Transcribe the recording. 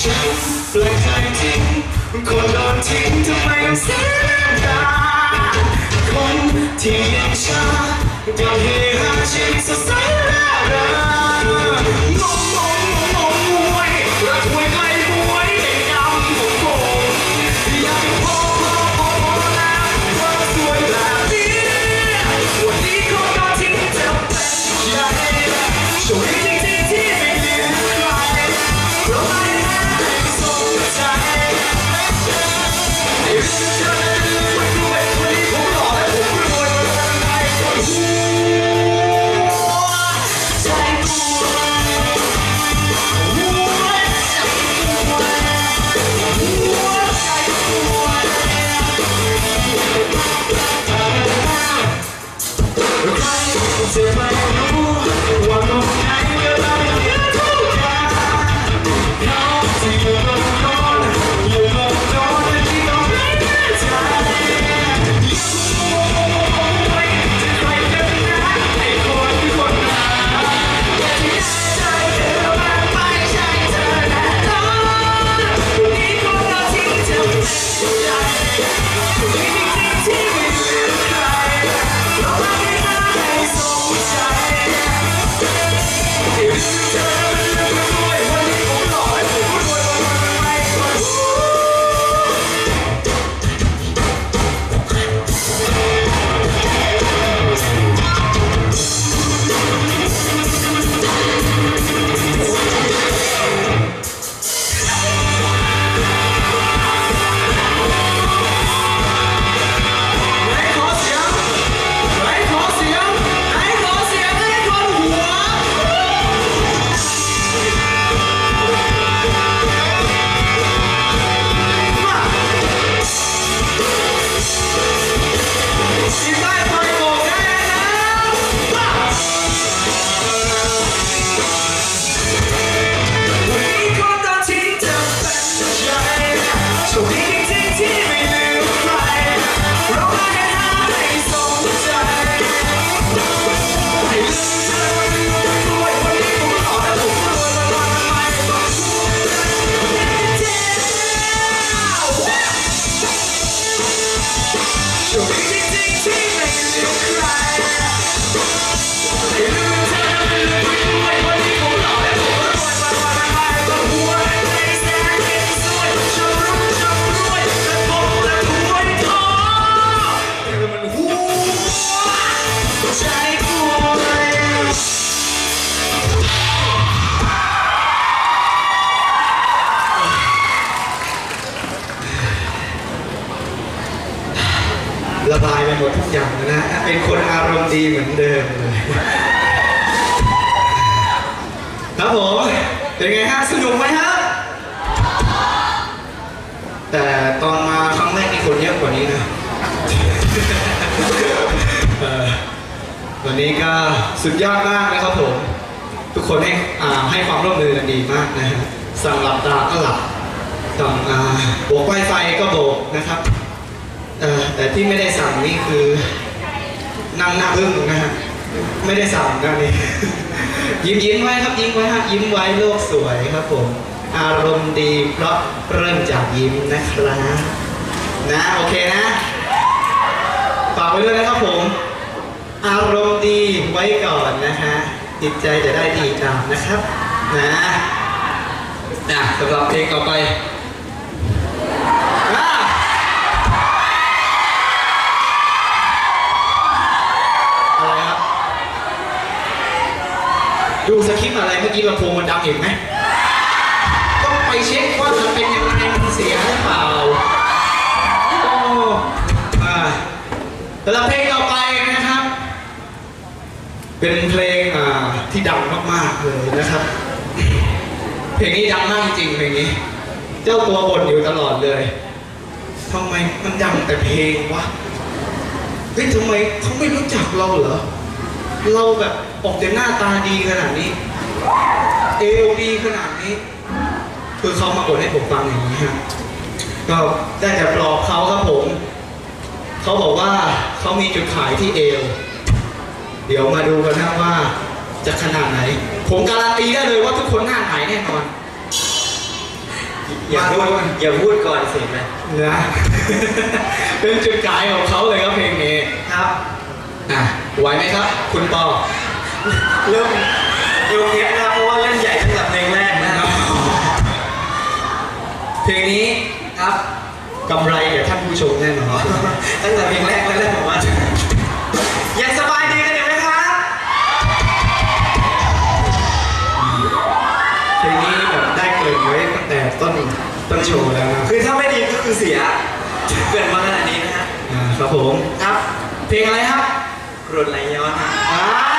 ฉันเลยเคยทิ้งคนโดนทิ้งทำไมต้องเสีย หมดทุกอย่างนะ เป็นคนอารมณ์ดีเหมือนเดิมเลยครับผมเป็นไงฮะสนุกไหมฮะแต่ตอนมาครั้งแรกนี่คนเยอะกว่านี้นะวันนี้ก็สุดยอดมากนะครับผม ทุกคนให้ให้ความร่วมมือกันดีมากนะฮะสั่งหลับตาก็หลับสั่งอ่าโบกไฟไฟก็โบกนะครับ เออแต่ที่ไม่ได้สั่งนี่คือนั่งหน้าอึ้งนะฮะไม่ได้สั่งนะนี่ยิ้มยิ้มไว้ครับยิ้มไว้ฮะยิ้มไว้โลกสวยครับผม อารมณ์ดีเพราะเริ่มจากยิ้มนะครับนะโอเคนะฝากไว้ด้วยนะครับผม อารมณ์ดีไว้ก่อนนะฮะจิตใจจะได้ดีตามนะครับ นะนะสำหรับเพลงต่อไป ดูสคริปต์อะไรเมื่อกี้ลำโพงมันดังเห็นไหมต้องไปเช็คว่ามันเป็นยังไงมันเสียหรือเปล่าโอ้อ่าแต่ละเพลงต่อไปนะครับ เป็นเพลงอ่าที่ดังมากๆเลยนะครับ เพลงนี้ดังมากจริงเพลงนี้ เจ้าตัวบ่นอยู่ตลอดเลยทำไมมันดังแต่เพลงวะเฮ้ยทำไมเขาไม่รู้จักเราเหรอ เราแบบออกแต่หน้าตาดีขนาดนี้ เอวดีขนาดนี้ คือเขามาบ่นให้ผมฟังอย่างนี้ฮะก็ได้แต่ปลอบเขาครับผม เขาบอกว่าเขามีจุดขายที่เอว เดี๋ยวมาดูกันนะว่าจะขนาดไหน ผมการันตีได้เลยว่าทุกคนหน้าหายแน่นอน อย่าพูดอย่าพูดก่อนสินะนะ เป็นจุดขายของเขาเลยครับเพลงนี้ครับ อะ ไหวไหมครับ คุณปอเริ่มเอวเคสนะครับเพราะว่าเล่นใหญ่ตั้งแต่เพลงแรกนะครับ เพลงนี้ครับกำไรแก่ท่านผู้ชมแน่นอนตั้งแต่เพลงแรกแล้วแรกผมว่ายังสบายดีกันอยู่ไหมครับเพลงนี้แบบได้เกริ่นไว้ตั้งแต่ต้นต้นโชว์แล้วนะคือถ้าไม่ดีก็คือเสียเกิดมาขนาดนี้นะฮะอ่าครับผมครับ เพลงอะไรครับก รดไรย้อนครับอ่า